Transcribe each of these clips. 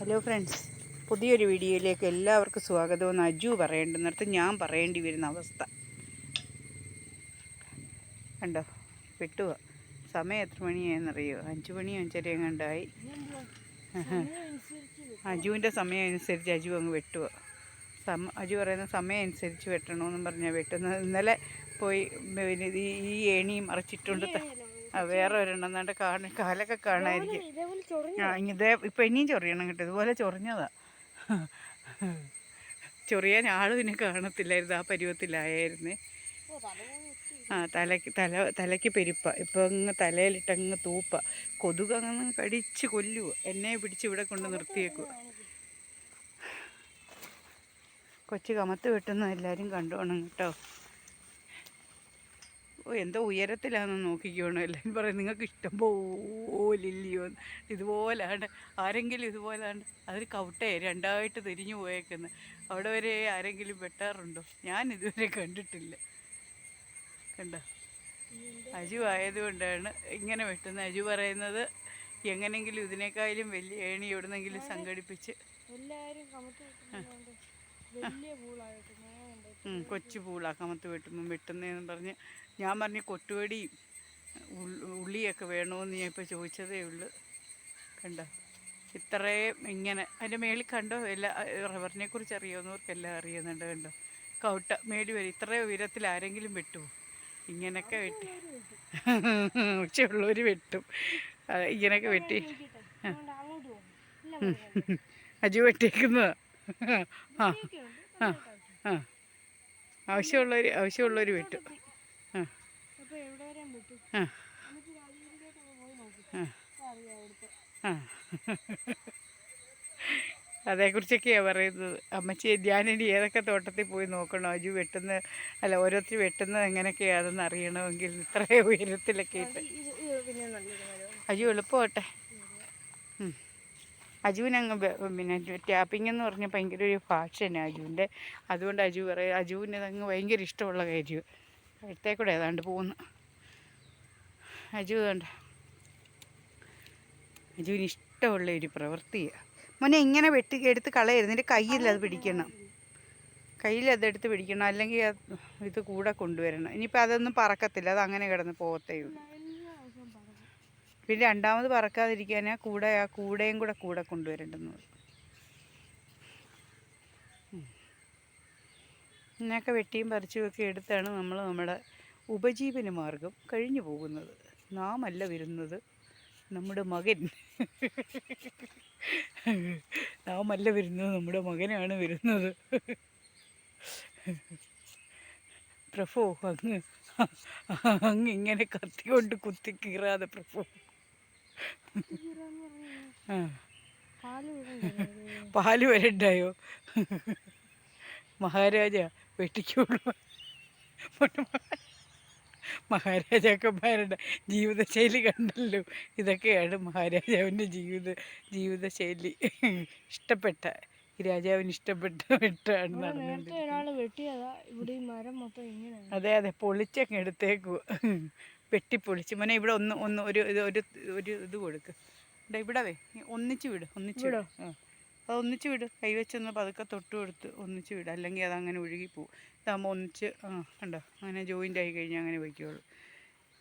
Hello friends പുതിയൊരു വീഡിയോയിലേക്ക് എല്ലാവർക്കും സ്വാഗതമെന്ന് അജു പറയേണ്ടുന്നിടത്ത് ഞാൻ പറയേണ്ടി വരുന്ന അവസ്ഥ. കണ്ടോ? വെട്ടുക സമയം എത്ര മണിയായെന്നറിയോ? അഞ്ച് മണി അഞ്ചര കണ്ടായി അജുവിന്റെ സമയം അനുസരിച്ച് അജു അങ്ങ് വെട്ടുക സമ അജു പറയുന്ന സമയം അനുസരിച്ച് വെട്ടണമെന്നും പറഞ്ഞാൽ വെട്ടുന്നത്. ഇന്നലെ പോയി ഈ- ഏണിയും മറിച്ചിട്ടുണ്ട്. വേറെ ഒരെണ്ണം എന്നാണ്ട് കാണ കാലൊക്കെ ചൊറിഞ്ഞു ആ ഇതേ ഇപ്പം ഇനിയും ചൊറിയണം കേട്ടോ. ഇതുപോലെ ചൊറിഞ്ഞതാ. ചൊറിയാൻ ആളും പിന്നെ കാണത്തില്ലായിരുന്നു ആ പരുവത്തിലായിരുന്നേ. ആ തലക്ക് തല തലയ്ക്ക് പെരുപ്പ. ഇപ്പം അങ്ങ് തലയിലിട്ടങ്ങ് തൂപ്പ. കൊതുക് അങ്ങ് കടിച്ച് കൊല്ലുക എന്നെ പിടിച്ച് ഇവിടെ കൊണ്ട് നിർത്തിയേക്കുക കൊച്ചു കമത്ത് വെട്ടുന്ന എല്ലാവരും കണ്ടോണം കേട്ടോ. ഓ എന്തോ ഉയരത്തിലാണെന്ന് നോക്കിക്കോണം. എല്ലാവരും പറയും നിങ്ങൾക്ക് ഇഷ്ടം പോലില്ലയോ. ഇതുപോലാണ് ആരെങ്കിലും ഇതുപോലാണ്. അതൊരു കൗട്ടേ രണ്ടായിട്ട് തിരിഞ്ഞു പോയേക്കുന്നത് അവിടെ വരെ ആരെങ്കിലും വെട്ടാറുണ്ടോ ഞാൻ ഇതുവരെ കണ്ടിട്ടില്ല. കണ്ടോ? അജു ആയതുകൊണ്ടാണ് ഇങ്ങനെ വെട്ടുന്നത് അജു പറയുന്നത്. എങ്ങനെങ്കിലും ഇതിനേക്കാളും വലിയ ഏണി എവിടുന്നെങ്കിലും സംഘടിപ്പിച്ച്. കൊച്ചു പൂളാ കമത്ത് വെട്ടുമ്പം വെട്ടുന്നതെന്ന് പറഞ്ഞ് ഞാൻ പറഞ്ഞ് കൊട്ടുവടിയും ഉള്ളിയൊക്കെ വേണമെന്ന് ഞാൻ ഇപ്പോൾ ചോദിച്ചതേ ഉള്ളൂ. കണ്ടോ? ഇത്രയും ഇങ്ങനെ അതിന്റെ മേളിൽ കണ്ടോ? എല്ലാ റബ്ബറിനെ കുറിച്ച് അറിയാവുന്നവർക്കെല്ലാം അറിയുന്നുണ്ട് കണ്ടോ? കൗട്ട മേടി വരും. ഇത്രയും ഉയരത്തിൽ ആരെങ്കിലും വെട്ടുമോ ഇങ്ങനെയൊക്കെ വെട്ടി. ഉച്ചയുള്ളവർ വെട്ടും. ഇങ്ങനെയൊക്കെ വെട്ടി. അജു വെട്ടിയേക്കുന്നത്. ആ ആ ആവശ്യമുള്ളവർ ആവശ്യമുള്ളവർ വെട്ടും. അതേക്കുറിച്ചൊക്കെയാണ് പറയുന്നത്. അമ്മച്ചി ഞാനിനി ഏതൊക്കെ തോട്ടത്തിൽ പോയി നോക്കണം? അജു വെട്ടുന്ന അല്ല ഓരോരുത്തർ വെട്ടുന്നത് എങ്ങനെയൊക്കെയാണെന്ന് അറിയണമെങ്കിൽ ഇത്രയും ഉയരത്തിലൊക്കെ ഇട്ട്. അജു എളുപ്പമാട്ടെ. അജുവിനങ്ങ് പിന്നെ ടാപ്പിംഗ് എന്ന് പറഞ്ഞാൽ ഭയങ്കര ഒരു ഭാഷയാണ് അജുവിന്റെ. അതുകൊണ്ട് അജു പറയും അജുവിന് അതങ്ങ് ഭയങ്കര ഇഷ്ടമുള്ള കാര്യം അടുത്തേക്കൂടെ ഏതാണ്ട് പോകുന്നു. അജു വേണ്ട അജുവിന് ഇഷ്ടമുള്ള ഒരു പ്രവൃത്തിയാണ് മോനെ ഇങ്ങനെ വെട്ടി എടുത്ത് കളയരുത്. നിന്റെ കയ്യിൽ അത് പിടിക്കണം. കയ്യിൽ അതെടുത്ത് പിടിക്കണം. അല്ലെങ്കിൽ ഇത് കൂടെ കൊണ്ടുവരണം. ഇനിയിപ്പോൾ അതൊന്നും പറക്കത്തില്ല. അത് അങ്ങനെ കിടന്ന് പോകത്തേ ഉള്ളൂ. പിന്നെ രണ്ടാമത് പറക്കാതിരിക്കാനാ കൂടെ ആ കൂടെയും കൂടെ കൂടെ കൊണ്ടുവരേണ്ടെന്ന് പറയും ഉം. ഇങ്ങനെയൊക്കെ വെട്ടിയും പറിച്ചും ഒക്കെ എടുത്താണ് നമ്മൾ നമ്മുടെ ഉപജീവന മാർഗം കഴിഞ്ഞു പോകുന്നത്. നാം അല്ല വരുന്നത് നമ്മുടെ മകൻ. നാം അല്ല വരുന്നത് നമ്മുടെ മകനാണ് വരുന്നത്. പ്രഭു അങ്ങ് അങ്ങ് ഇങ്ങനെ കത്തി കൊണ്ട് കുത്തി കീറാതെ പ്രഭു. പാൽ വരണ്ടായോ? മഹാരാജ വെട്ടിക്കോളൂ മഹാരാജാക്കന്മാരുടെ ജീവിതശൈലി കണ്ടല്ലോ. ഇതൊക്കെയാണ് മഹാരാജാവിന്റെ ജീവിത ജീവിതശൈലി. ഇഷ്ടപ്പെട്ട ഈ രാജാവിന് ഇഷ്ടപ്പെട്ട വെട്ടാണ് നടന്നത് വെട്ടിയതാ. ഇവിടെ ഈ മരം മൊത്തം ഇങ്ങനെ അതെ അതെ പൊളിച്ചങ്ങ് എടുത്തേക്കു. വെട്ടി പൊളിച്ച്. മോനെ ഇവിടെ ഒന്ന് ഒന്ന് ഒരു ഇത് ഒരു ഒരു ഇത് കൊടുക്ക്. ഇവിടെ ഇവിടെ വേ. ഒന്നിച്ച് വിട് ഒന്നിച്ച് വിട്. അത് ഒന്നിച്ച് വിട് കൈവച്ചൊന്ന് പതുക്കെ തൊട്ട് കൊടുത്ത് ഒന്നിച്ച് വിട്. അല്ലെങ്കിൽ അത് അങ്ങനെ പോകും ഇതാകുമ്പോൾ ഒന്നിച്ച് ആ കണ്ടോ? അങ്ങനെ ജോയിന്റ് ആയി കഴിഞ്ഞാൽ അങ്ങനെ വയ്ക്കുകയുള്ളു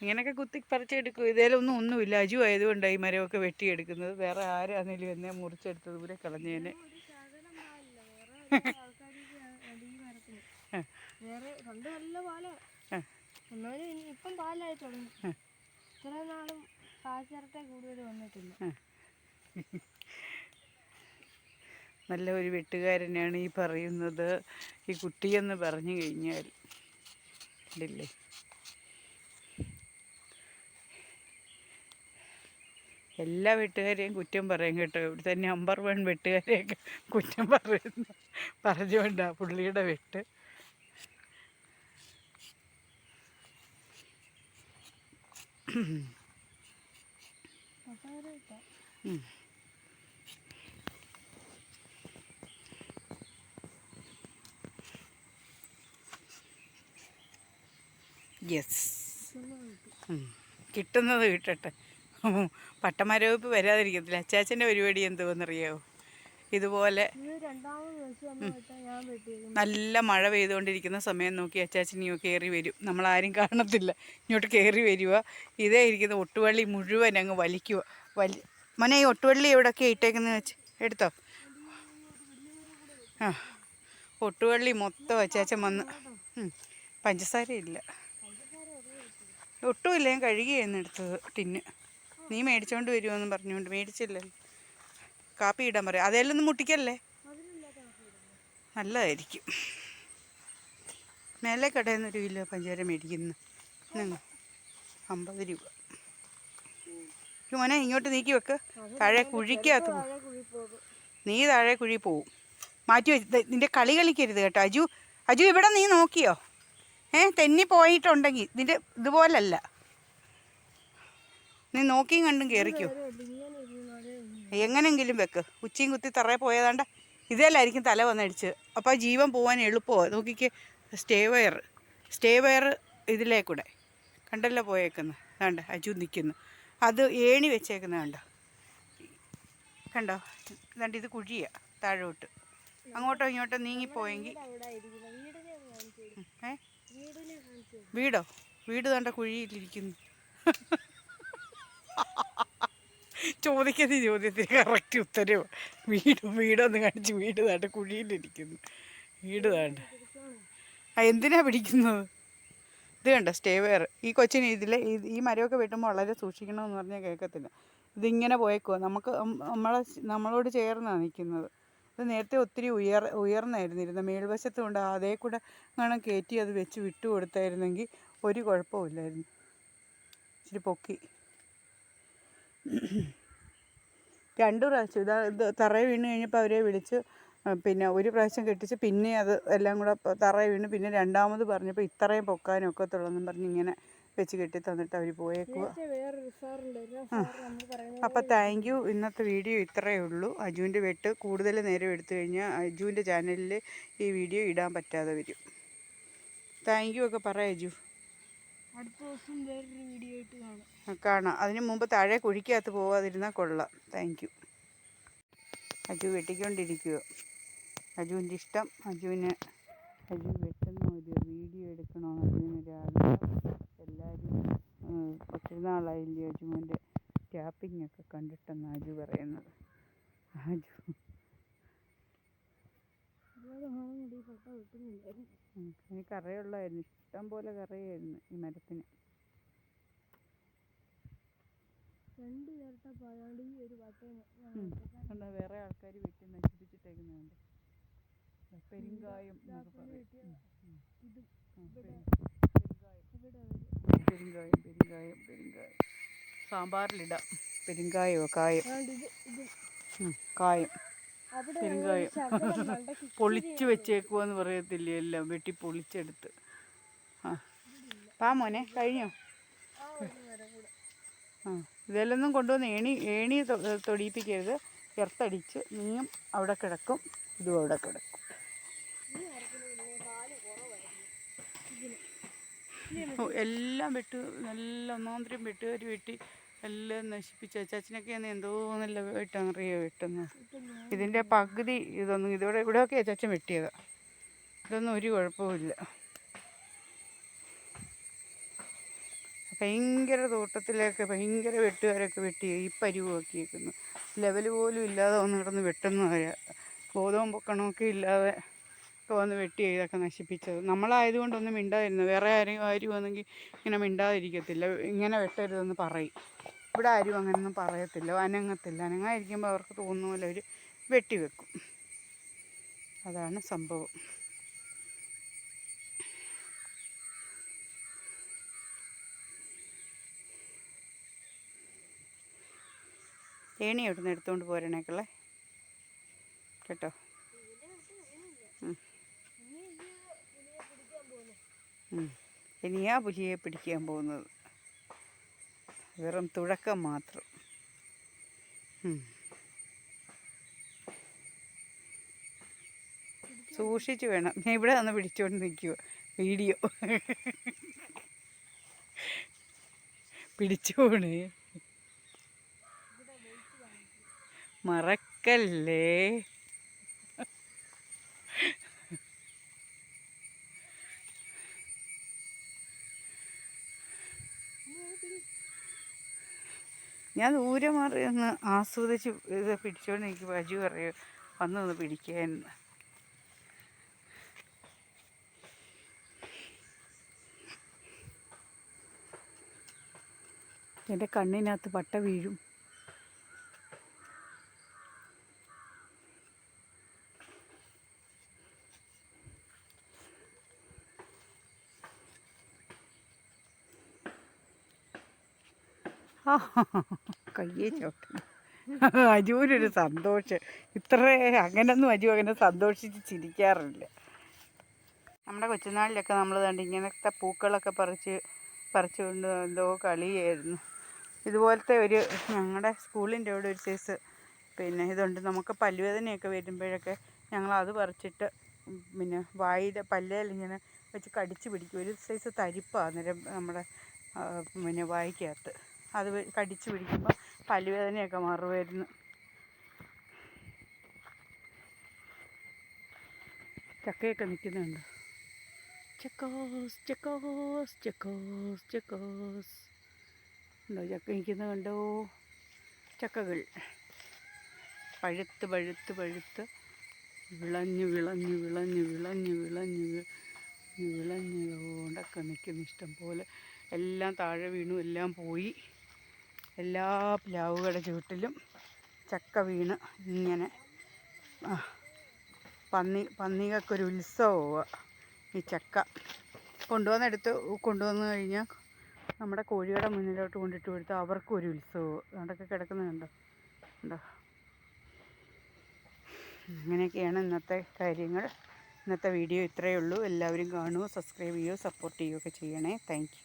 ഇങ്ങനെയൊക്കെ കുത്തി പറിച്ചെടുക്കും. ഇതേലൊന്നും ഒന്നുമില്ല. അജു ആയതുകൊണ്ടാണ് ഈ മരമൊക്കെ വെട്ടിയെടുക്കുന്നത്. വേറെ ആരാന്നേലും എന്നെ മുറിച്ചെടുത്ത് ദൂരെ കളഞ്ഞേനെ. വേറെ പണ്ട് നല്ല പാല. ഇപ്പം പാലായി തുടങ്ങി. ഇത്ര നാളും പാൽച്ചിറട്ടെ കൂടുതൽ വന്നിട്ടില്ല. നല്ല ഒരു വെട്ടുകാരനാണ് ഈ പറയുന്നത്. ഈ കുട്ടിയെന്ന് പറഞ്ഞു കഴിഞ്ഞാൽ. കണ്ടില്ലേ? എല്ലാ വെട്ടുകാരെയും കുറ്റം പറയും കേട്ടോ. ഇവിടെ തന്നെ നമ്പർ വൺ വെട്ടുകാരെയൊക്കെ കുറ്റം പറയുന്നു. പറഞ്ഞുകൊണ്ടാണ് പുള്ളിയുടെ വെട്ട്. അപ്പോൾ യെസ്. കിട്ടുന്നത് കിട്ടട്ടെ. പട്ടമരവെപ്പ് വരാതിരിക്കത്തില്ല. അച്ചാച്ചന്റെ പരിപാടി എന്തുവെന്നറിയാവോ? ഇതുപോലെ നല്ല മഴ പെയ്തുകൊണ്ടിരിക്കുന്ന സമയം നോക്കി അച്ചാച്ചനിയോ കയറി വരും. നമ്മളാരും കാണത്തില്ല. ഇങ്ങോട്ട് കയറി വരിക ഇതേ ഇരിക്കുന്ന. ഒട്ടുവള്ളി മുഴുവൻ അങ്ങ് വലിക്കുക. വലി മോനെ ഈ ഒട്ടുവള്ളി എവിടെയൊക്കെ ഇട്ടേക്കുന്നത് വെച്ച് എടുത്തോ? ആ. ഒട്ടുവള്ളി മൊത്തം അച്ചാച്ചൻ വന്ന്. ഉം. ഒട്ടുമില്ല ഞാൻ കഴുകിയായിരുന്നു എടുത്തത് ടിന്ന്. നീ മേടിച്ചോണ്ട് വരുമോയെന്ന് പറഞ്ഞുകൊണ്ട് മേടിച്ചില്ലല്ലോ കാപ്പി ഇടാൻ പറയാം. അതെല്ലാം മുട്ടിക്കല്ലേ? നല്ലതായിരിക്കും. മേലെ കടയിൽ നിന്ന് ഒരു കിലോ പഞ്ചാര മേടിക്കുന്നു. നിങ്ങൾ അമ്പത് രൂപ. മോനെ ഇങ്ങോട്ട് നീക്കി വെക്ക്. താഴെ കുഴിക്കകത്ത് പോകും നീ താഴെ കുഴി പോവും. മാറ്റി വെച്ച് നിന്റെ കളി കളിക്കരുത് കേട്ടോ. അജു അജു ഇവിടെ നീ നോക്കിയോ? ഏ തെന്നി പോയിട്ടുണ്ടെങ്കിൽ ഇതിന്റെ ഇതുപോലല്ല. നീ നോക്കിയും കണ്ടും കയറിക്കോ എങ്ങനെങ്കിലും വെക്ക്. ഉച്ചയും കുത്തി തറയെ പോയതാണ്ട ഇതേലായിരിക്കും തല വന്നടിച്ച്. അപ്പോൾ ജീവൻ പോകാൻ എളുപ്പമോ നോക്കിക്ക് സ്റ്റേ വയർ സ്റ്റേ വയർ ഇതിലേക്കൂടെ. കണ്ടല്ലോ പോയേക്കുന്നു. കണ്ട അജു നിൽക്കുന്നു അത് ഏണി വെച്ചേക്കുന്നത് കണ്ടോ? കണ്ടോ? കണ്ട? ഇത് കുഴിയ താഴോട്ട്. അങ്ങോട്ടോ ഇങ്ങോട്ടോ നീങ്ങിപ്പോയെങ്കിൽ ഏ? വീടോ? വീട് തണ്ട കുഴിയിലിരിക്കുന്നു. ചോദിക്കുന്ന ചോദ്യത്തിന് കറക്റ്റ് ഉത്തരവ് വീട് വീടൊന്ന് കാണിച്ച് വീട് താണ്ട് കുഴിയിലിരിക്കുന്നു. വീട് താണ്ട്. ആ എന്തിനാ പിടിക്കുന്നത്? ഇത് കണ്ടോ? സ്റ്റേ വെയർ ഈ കൊച്ചിന് ഇതിൽ ഈ മരമൊക്കെ വെട്ടുമ്പോൾ വളരെ സൂക്ഷിക്കണമെന്ന് പറഞ്ഞാൽ കേൾക്കത്തില്ല. ഇതിങ്ങനെ പോയേക്കുവാ. നമുക്ക് നമ്മളെ നമ്മളോട് ചേർന്നാണ് നിൽക്കുന്നത് ഇത് നേരത്തെ ഒത്തിരി ഉയർ ഉയർന്നായിരുന്നു ഇരുന്നത് മേൽവശത്ത് കൊണ്ട് അതേ കൂടെ വേണം കയറ്റി അത് വെച്ച് വിട്ടു കൊടുത്തായിരുന്നെങ്കിൽ ഒരു കുഴപ്പമില്ലായിരുന്നു ഇച്ചിരി പൊക്കി. രണ്ടു പ്രാവശ്യം ഇതാ ഇത് തറയെ വീണ് കഴിഞ്ഞപ്പോൾ അവരെ വിളിച്ച് പിന്നെ ഒരു പ്രാവശ്യം കെട്ടിച്ച് പിന്നെ അത് എല്ലാം കൂടെ തറയെ വീണ് പിന്നെ രണ്ടാമത് പറഞ്ഞപ്പോൾ ഇത്രയും പൊക്കാനും ഒക്കത്തുള്ളെന്നും പറഞ്ഞ് ഇങ്ങനെ വെച്ച് കെട്ടി തന്നിട്ട് അവർ പോയേക്കുക അപ്പോൾ താങ്ക് യു ഇന്നത്തെ വീഡിയോ ഇത്രയേ ഉള്ളൂ. അജുവിന്റെ വെട്ട് കൂടുതൽ നേരം എടുത്തു കഴിഞ്ഞാൽ അജുവിന്റെ ചാനലിൽ ഈ വീഡിയോ ഇടാൻ പറ്റാതെ വരും. താങ്ക് യു ഒക്കെ പറയാം അജു. അടുത്ത ദിവസം വേറൊരു വീഡിയോ ആയിട്ട് കാണാം. കാണാം. അതിന് മുമ്പ് താഴെ കുഴിക്കകത്ത് പോവാതിരുന്നാൽ കൊള്ളാം. താങ്ക് യു അജു വെട്ടിക്കൊണ്ടിരിക്കുക അജുവിന്റെ ഇഷ്ടം. അജുവിന് അജു വെട്ടുന്ന ഒരു വീഡിയോ എടുക്കണമെന്ന് അജുവിന് ഒരു ആഗ്രഹം എല്ലാവരും ഉം, ഒത്തിരി നാളായില്ലേ അജുവിന്റെ ടാപ്പിംഗ് ഒക്കെ കണ്ടിട്ടെന്ന് അജു പറയുന്നത് അജു ഒരുപാട് നാളും കൂടി ഈ ഫോട്ടോ കിട്ടുന്നില്ലായിരുന്നു ഉം, എനിക്ക് കറയുള്ളായിരുന്നു ഇഷ്ടം പോലെ കറയായിരുന്നു ഈ മരത്തിന് രണ്ട് നേരത്തെ പോയാണ്ട് ഈ ഒരു വട്ടം വേറെ ആൾക്കാർ വെട്ടി നശിപ്പിച്ചിട്ടേക്കുന്നുണ്ട് പെരിങ്കായം എന്നൊക്കെ പറയും. പെരിങ്കായം. പെരിങ്കായം പെരിങ്കായം സാമ്പാറിലിടാം. പെരിങ്കായോ കായം? കായം. പെരുങ്കായം. പൊളിച്ച് വെച്ചേക്കുവാന്ന് പറയത്തില്ലേ എല്ലാം. വെട്ടി പൊളിച്ചെടുത്ത്. ആ പാ മോനെ കഴിഞ്ഞോ? ആ ഇതെല്ലൊന്നും കൊണ്ടുവന്ന് ഏണി ഏണി തൊടിയിപ്പിക്കരുത്. എർത്തടിച്ച് നീയും അവിടെ കിടക്കും ഇതും അവിടെ കിടക്കും. എല്ലാം വെട്ട് നല്ല ഒന്നാന്തരം വെട്ടുകാർ വെട്ടി എല്ലാം നശിപ്പിച്ച ചാച്ചനൊക്കെ എന്തോ നല്ല വെട്ടാന്നറിയോ വെട്ടുന്നത് ഇതിന്റെ പകുതി ഇതൊന്നും ഇതോടെ ഇവിടെയൊക്കെ ചച്ചൻ വെട്ടിയതാണ് ഇതൊന്നും ഒരു കുഴപ്പമില്ല ഭയങ്കര തോട്ടത്തിലൊക്കെ ഭയങ്കര വെട്ടുകാരൊക്കെ വെട്ടി ഈ പരിവാക്കിയേക്കുന്നു. ലെവൽ പോലും ഇല്ലാതെ വന്ന് കിടന്ന് വെട്ടുന്നവരാ. ബോധവും പൊക്കണമൊക്കെ ഇല്ലാതെ ഒക്കെ വന്ന് വെട്ടി ഇതൊക്കെ നശിപ്പിച്ചത്. നമ്മളായതുകൊണ്ടൊന്നും മിണ്ടാതിരുന്നു? വേറെ ആരെയും ആരും വന്നെങ്കിൽ ഇങ്ങനെ മിണ്ടാതിരിക്കത്തില്ല. ഇങ്ങനെ വെട്ടരുതെന്ന് പറയും. ഇവിടെ ആരും അങ്ങനെയൊന്നും പറയത്തില്ല. അനങ്ങത്തില്ല. അനങ്ങാതിരിക്കുമ്പോൾ അവർക്ക് തോന്നുന്ന പോലെ അവർ വെട്ടിവെക്കും അതാണ് സംഭവം. ഏണി ഇവിടുന്ന് എടുത്തുകൊണ്ട് പോരണേക്കളെ കേട്ടോ. ഇനിയാ പുലിയെ പിടിക്കാൻ പോകുന്നത്. വെറും തുടക്കം മാത്രം. സൂക്ഷിച്ചു വേണം. ഞാൻ ഇവിടെ വന്ന് പിടിച്ചുകൊണ്ട് നിൽക്കുക വീഡിയോ. പിടിച്ചോണേ. മറക്കല്ലേ? ഞാൻ ദൂരെ മാറി ഒന്ന് ആസ്വദിച്ച് ഇത് പിടിച്ചോണ്ട് എനിക്ക് വജു പറയൂ. വന്നൊന്ന് പിടിക്കാൻ. എന്റെ കണ്ണിനകത്ത് പട്ട വീഴും. കയ്യേ ചോട്ടണം. അജുവിനൊരു സന്തോഷം. ഇത്ര അങ്ങനൊന്നും അജു അങ്ങനെ സന്തോഷിച്ച് ചിരിക്കാറില്ല. നമ്മുടെ കൊച്ചുനാളിലൊക്കെ നമ്മൾ കണ്ട് ഇങ്ങനത്തെ പൂക്കളൊക്കെ പറിച്ച് പറിച്ചുകൊണ്ട് എന്തോ കളിയായിരുന്നു. ഇതുപോലത്തെ ഒരു ഞങ്ങളുടെ സ്കൂളിന്റെ അവിടെ ഒരു സൈസ് പിന്നെ ഇതുണ്ട്. നമുക്ക് പല്ലുവേദനയൊക്കെ വരുമ്പോഴൊക്കെ ഞങ്ങൾ അത് പറിച്ചിട്ട് പിന്നെ വായിൽ പല്ലേൽ ഇങ്ങനെ വെച്ച് കടിച്ച് പിടിക്കും. ഒരു സൈസ് തരിപ്പാണ് അന്നേരം നമ്മുടെ പിന്നെ വായിക്കകത്ത്. അത് കടിച്ചു പിടിക്കുമ്പോൾ പല്ലുവേദനയൊക്കെ മാറുമായിരുന്നു ചക്കയൊക്കെ നിൽക്കുന്നുണ്ട് ചക്കോസ് ചക്കോസ് ചക്കോസ് ചക്കോസ് ഉണ്ടോ ചക്ക നിൽക്കുന്നത് കണ്ടോ ചക്കകൾ പഴുത്ത് പഴുത്ത് പഴുത്ത് വിളഞ്ഞു വിളഞ്ഞു വിളഞ്ഞു വിളഞ്ഞു വിളഞ്ഞ് കൊണ്ടൊക്കെ നിൽക്കുന്നു ഇഷ്ടം പോലെ എല്ലാം താഴെ വീണു എല്ലാം പോയി എല്ലാ പ്ലാവുകളുടെ ചുവട്ടിലും ചക്ക വീണ് ഇങ്ങനെ പന്നി പന്നികൾക്കൊരു ഉത്സവമാണ് ഈ ചക്ക കൊണ്ടുവന്നെടുത്ത് കൊണ്ടുവന്ന് കഴിഞ്ഞാൽ നമ്മുടെ കോഴിയുടെ മുന്നിലോട്ട് കൊണ്ടിട്ട് കൊടുത്താൽ അവർക്കും ഒരു ഉത്സവം അതൊക്കെ കിടക്കുന്നുണ്ടോ ഉണ്ടോ അങ്ങനെയൊക്കെയാണ് ഇന്നത്തെ കാര്യങ്ങൾ. ഇന്നത്തെ വീഡിയോ ഇത്രയേ ഉള്ളൂ. എല്ലാവരും കാണുമോ സബ്സ്ക്രൈബ് ചെയ്യുകയോ സപ്പോർട്ട് ചെയ്യുകയോ ഒക്കെ ചെയ്യണേ. താങ്ക്